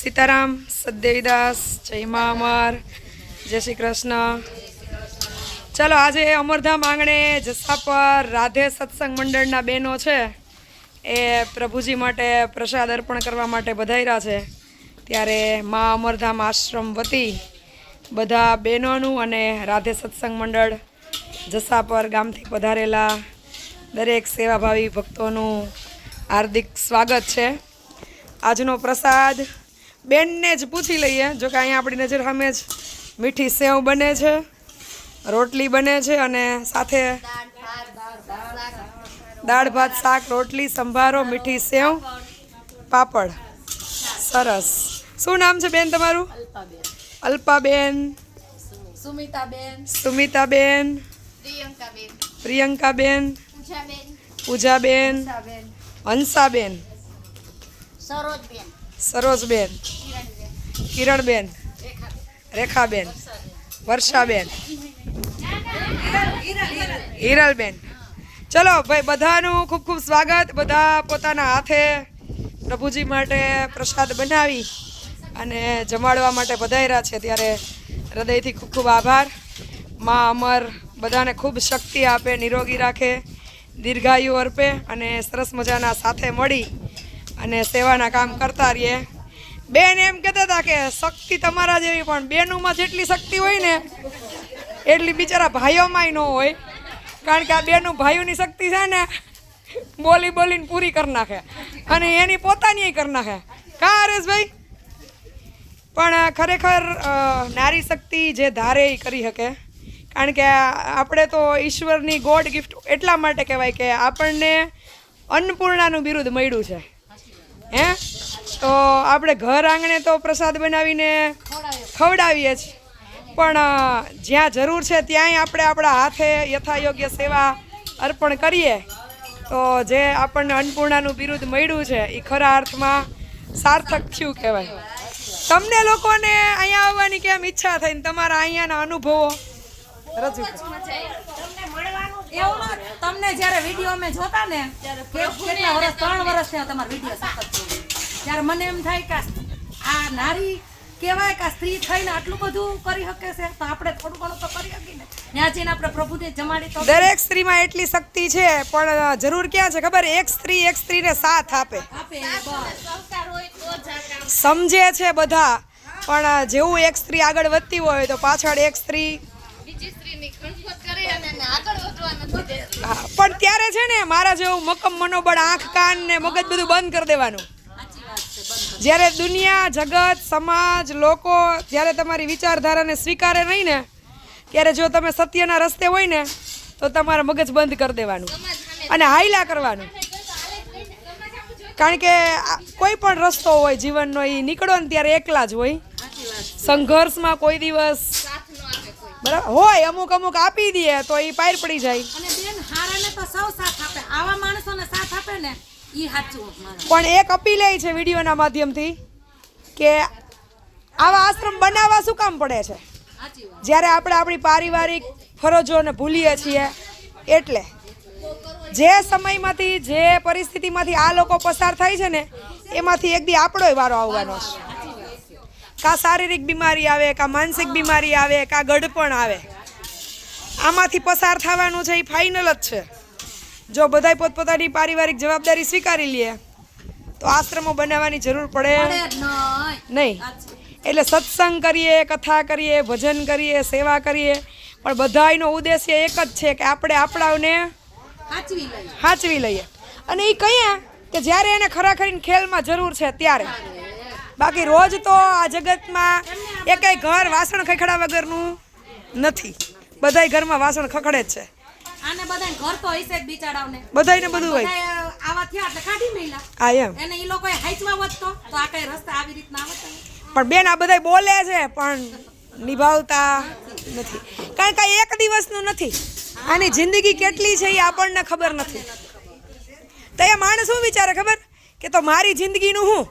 સીતારામ સદેવીદાસ જય મા અમર, જય શ્રી કૃષ્ણ. ચાલો, આજે અમરધામ આંગણે જસા પર રાધે સત્સંગ મંડળના બહેનો છે. એ પ્રભુજી માટે પ્રસાદ અર્પણ કરવા માટે બધાયરા છે. ત્યારે મા અમરધામ આશ્રમ વતી બધા બહેનોનું અને રાધે સત્સંગ મંડળ જસા પર ગામથી પધારેલા દરેક સેવાભાવી ભક્તોનું હાર્દિક સ્વાગત છે. આજનો પ્રસાદ બેનને જ પૂછી લઈએ. જો કે અહીંયા આપણી નજર સામે જ મીઠી સેવ બને છે રોટલી બને છે અને સાથે દાળ ભાત શાક રોટલી સંભારો મીઠી સેવ પાપડ. સરસ. શું નામ છે બેન તમારું? અલ્પાબેન. સુમિતાબેન. સુમિતાબેન. પ્રિયંકાબેન. પ્રિયંકાબેન. પૂજાબેન. પૂજાબેન. પૂજાબેન હંસાબેન. સરોજબેન. સરોજબેન, કિરણબેન, રેખાબેન, વર્ષાબેન, હિરલબેન. ચલો ભાઈ, બધાનું ખૂબ ખૂબ સ્વાગત. બધા પોતાના હાથે પ્રભુજી માટે પ્રસાદ બનાવી અને જમાડવા માટે બધાયરા છે. ત્યારે હૃદયથી ખૂબ ખૂબ આભાર. માં અમર બધાને ખૂબ શક્તિ આપે, નિરોગી રાખે, દીર્ઘાયુ અર્પે અને સરસ મજાના સાથે મળી અને સેવાના કામ કરતા રહીએ. બેન એમ કહેતા હતા કે શક્તિ તમારા જેવી, પણ બેનુમાં જેટલી શક્તિ હોય ને, એટલી બિચારા ભાઈઓમાંય ન હોય. કારણ કે આ બેનું ભાઈઓની શક્તિ છે ને બોલી બોલીને પૂરી કરી નાખે. અને એની પોતાની કરી નાખે. કા હરેશભાઈ? પણ ખરેખર નારી શક્તિ જે ધારે એ કરી શકે. કારણ કે આપણે તો ઈશ્વરની ગોડ ગિફ્ટ એટલા માટે કહેવાય કે આપણને અન્નપૂર્ણાનું બિરુદ મળ્યું છે. હે? તો આપણે ઘર આંગણે તો પ્રસાદ બનાવીને ખવડાવીએ છીએ. પણ જ્યાં જરૂર છે ત્યાંય આપણે આપણા હાથે યથાયોગ્ય સેવા અર્પણ કરીએ. તો જે આપણને અન્નપૂર્ણાનું બિરુદ મળ્યું છે એ ખરા અર્થમાં સાર્થક થયું કહેવાય. તમને લોકોને અહીંયા આવવાની કેમ ઈચ્છા થઈ ને તમારા અહીંયાના અનુભવો? રજૂ તમને જ્યારે વીડિયો અમે જોતા ને કેટલા વર્ષ ત્રણ વર્ષ થયા તમારા વીડિયો. ત્યારે મને એમ થાય કે આ- નારી કહેવાય કે આ સ્ત્રી થઈને આટલું બધું કરી શકે છે? તો આપણે થોડું ઘણું તો કરી શકીએ ત્યાં જઈને આપણે પ્રભુને જમાડી તો દરેક સ્ત્રીમાં એટલી શક્તિ છે પણ જરૂર ક્યાં છે ખબર? એક સ્ત્રી એક સ્ત્રીને સાથ આપે. આપે બસ. સંસ્કાર હોય તો જ આ કામ સમજે છે બધા પણ જેવું એક સ્ત્રી આગળ વધતી હોય તો પાછળ એક સ્ત્રી પણ ત્યારે છે ને મારા જેવું મક્કમ મનોબળ આંખ કાન ને મગજ બધું બંધ કરી દેવાનું. જ્યારે દુનિયા, જગત, સમાજ, લોકો જ્યારે તમારી વિચારધારાને સ્વીકારે નહીં ને, ત્યારે જો તમે સત્યના રસ્તે હોય ને, તો તમારા મગજ બંધ કરી દેવાનું. અને હાઈલા કરવાનું. કારણ કે કોઈ પણ રસ્તો હોય જીવનનો એ નીકળો ને ત્યારે એકલા જ હોય. સંઘર્ષમાં કોઈ દિવસ બરાબર, હોય, અમુક અમુક આપી દે તો એ પાર પડી જાય. અને બેન, હારાને તો સૌ સાથ આપે. આવા માણસોને સાથ આપે ને પણ એક અપીલ એ છે વિડીયોના માધ્યમથી કે આવા આશ્રમ બનાવવા શું કામ પડે છે? જ્યારે આપણે આપણી પારિવારિક ફરજોને ભૂલીએ છીએ એટલે જે સમયમાંથી જે પરિસ્થિતિમાંથી આ લોકો પસાર થાય છે ને એમાંથી એક દી આપણોય વારો આવવાનો છે. કાં શારીરિક બીમારી આવે કાં માનસિક બીમારી આવે કાં ગઢપણ આવે. આમાંથી પસાર થવાનું છે એ ફાઇનલ જ છે. જો બધાય પોતપોતાની પારિવારિક જવાબદારી સ્વીકારી લે તો આશ્રમો બનાવવાની જરૂર પડે. નહીં. એટલે સત્સંગ કરીએ કથા કરીએ ભજન કરીએ સેવા કરીએ. પણ બધાયનો ઉદ્દેશ્ય એક જ છે કે આપણે આપણાઓને સાચવી લઈએ. સાચવી લઈએ. અને એ કહીએ કે જ્યારે એને ખરાખરીને ખેલમાં જરૂર છે ત્યારે. બાકી રોજ તો આ જગતમાં એકેય ઘર વાસણ ખખડા વગરનું નથી. બધાય ઘરમાં વાસણ ખખડે જ છે. આને બધાય ઘર તો હશે જ બિચારાઓને. બધાયને બધું હોય. આવા થયા એટલે કાઢી મેલા આ એમ. એને ઈ લોકોએ હાચવા વધતો તો આ કઈ રસ્તા આવી રીતના આવતા પણ બેન આ બધાય બોલે છે પણ નિભાવતા નથી. કારણ કે એક દિવસનું નથી. આની જિંદગી કેટલી છે એ આપણને ખબર નથી. તો એ માણસ શું વિચારે ખબર? કે તો મારી જિંદગીનું હું?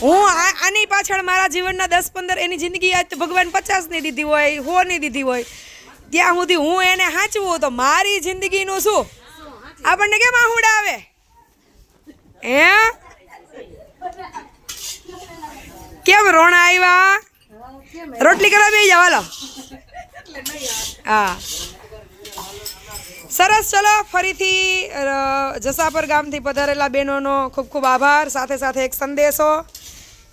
હું આની પાછળ મારા જીવનના દસ પંદર એની જિંદગી આજ ભગવાન પચાસની દીધી હોય હોની દીધી હોય. ત્યાં સુધી હું એને સાચવું તો મારી જિંદગીનું શું? આપણને કેમ આહુડા આવે? હે? કેમ રોણા આવ્યા રોટલી કરવા બે જાવ હાલો. હા. સરસ, ચલો. ફરીથી જસાપર ગામથી પધારેલા બહેનોનો ખૂબ ખૂબ આભાર. સાથે સાથે એક સંદેશો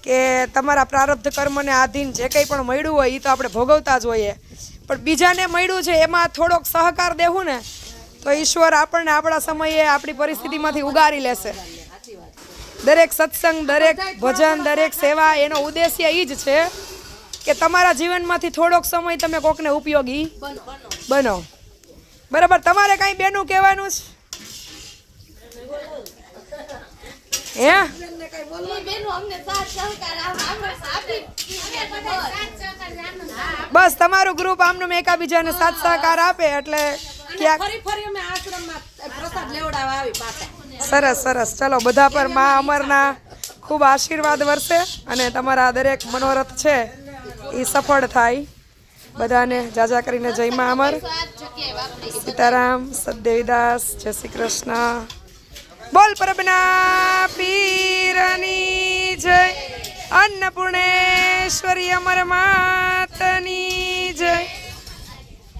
કે તમારા પ્રારબ્ધ કર્મને આધીન જે કંઈ પણ મળ્યું હોય એ તો આપણે ભોગવતા જ હોઈએ. પણ બીજાને મળ્યું છે, એમાં થોડોક સહકાર દેવું ને, તો ઈશ્વર આપણને આપણા સમયે આપણી પરિસ્થિતિમાંથી ઉગારી લેશે. દરેક સત્સંગ, દરેક ભજન, દરેક સેવા, એનો ઉદ્દેશ્ય એ જ છે કે તમારા જીવનમાંથી થોડોક સમય તમે કોકને ઉપયોગી બનો. બરાબર, તમારે કાંઈ બેનું કહેવાનું છે? હે? બસ તમારું ગ્રુપ આમનું એકાબીજાને સાથ સહકાર આપે એટલે સરસ સરસ. ચલો બધા પર મા અમરના ખૂબ આશીર્વાદ વરસે અને તમારા દરેક મનોરથ છે એ સફળ થાય. બધાને જાજા કરીને જય મા અમર. સીતારામ સદેવીદાસ જય શ્રી કૃષ્ણ. બોલ પરબના પીરની જય. અન્નપૂર્ણેશ્વરી અમર માતની.